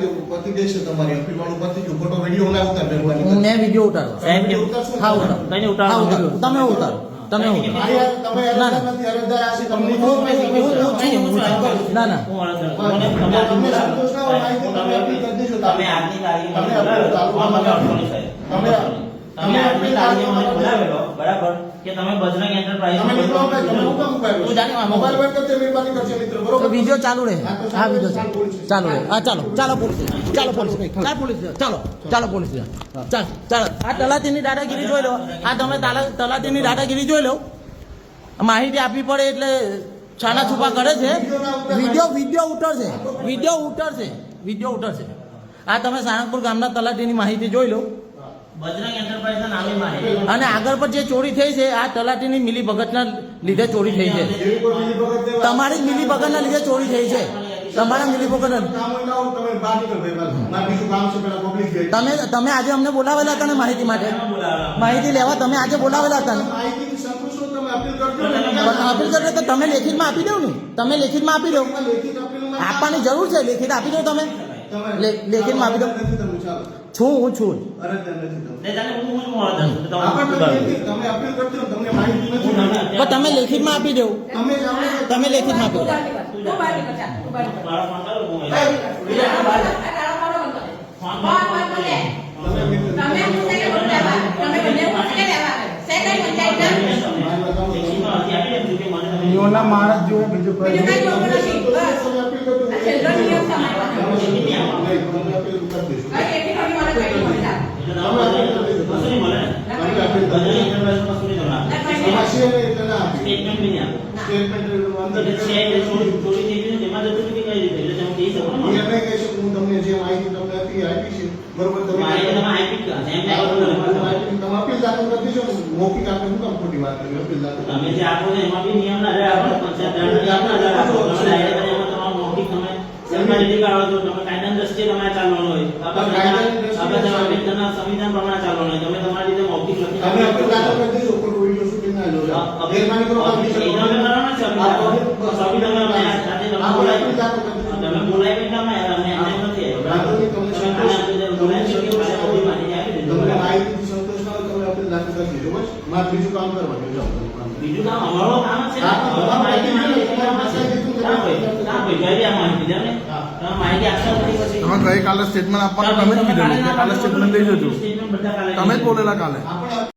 તમે પતિ દેશે તમારી ગયું. ફોટો વીડિયો ના? ઉતાર. મહેરબાની હું વીડિયો ઉતારો. સાહેબ? હા. ઉતારો. ઉતારો. ઉતારો ના, ના. આજની બોલાવેલો. બરાબર? કે તમે બજરંગ એન્ટરપ્રાઇઝ તમે મોબાઈલ બંધ કરજો, મહેરબાની કરજો? તો વીડિયો ચાલુ રહે. હા, તો ચાલુ રહે. હા ચાલો. ચાલો પોલીસ ચાલો. પોલીસ ચાલો પોલીસ ચાલો. ચાલો પોલીસ ચાલો ચાલો. આ તલાટીની દાદાગીરી જોઈ લો. આ તમે તાલા- તલાટીની દાદાગીરી જોઈ લો. માહિતી આપવી પડે એટલે છાના છુપા કરે છે. વીડિયો વીડિયો ઉતરશે. વીડિયો ઉતરશે. વીડિયો ઉતરશે. આ તમે સારંગપુર ગામના તલાટીની માહિતી જોઈ લો. અને આગળ પર જે ચોરી થઈ છે આ તલાટીની મિલી ભગતના લીધે ચોરી થઈ છે. તમારી જ મિલી ભગતના લીધે ચોરી થઈ છે. તમારા મિલી ભગત તમે. તમે તમે આજે અમને બોલાવેલા હતા ને માહિતી માટે? માહિતી લેવા તમે આજે બોલાવેલા હતા ને? અપીલ કરજો તો તમે લેખિતમાં આપી દો ને. તમે લેખિતમાં આપી દો. આપવાની જરૂર છે લેખિત આપી દો તમે. તમે લે- લેખિતમાં આપી દો નથી તમે, ચાલો. છું હું છું. અરજદાર તમે. લેખિતમાં આપી પણ તમે તમે લેખિત, માં આપી દેવું નામે મળતી. પણ મૌખિક આપણે શું કામ ખોટી વાત કરી અપીલ દાખલ તમે જે આપો છો એમાં બી નિયમ ના રહે આપણે પંચાયત રાજ ના આધાર આપો તમે ડાયરેક્ટ એમાં તમારો મૌખિક તમે સન્માનિત કાઢો છો તમે કાયદાની દ્રષ્ટિએ તમારે ચાલવાનું હોય. આપણે દ્રષ્ટિએ તમારા વ્યક્તિના સંવિધાન પ્રમાણે ચાલવાનું હોય. તમે તમારી રીતે મૌખિક લખી તમે અપીલ દાખલ કરી દેશો ખોટું વીડિયો શૂટિંગ ના લો મહેરબાની કરો કામ એ તમે કરવાના છે આ સંવિધાનમાં આપણે આજે તમે બોલાવી. તમે બોલાવી એટલા માં અમને એમ નથી વાંધો નહીં, તમને તમે ખાલી આપણે જે બોલાવી શકીએ સંતોષ બધી માહિતી આપી દેજો તમને માહિતીથી સંતોષ ના તમે અપીલ દાખલ કરી દેજો બસ. મારે બીજું કામ કરવાનું જાઓ. બીજું કામ અમારો કામ છે. ને. અમારો માહિતી કે કામ હોય. કામ હોય. જોઈએ. આ માહિતી ને. તમે માહિતી આપશો પછી તમે ગઈકાલે સ્ટેટમેન્ટ આપવાનું તમે જ કીધેલું કાલે સ્ટેટમેન્ટ લઈ જજો. કાલે તમે જ બોલેલા કાલે.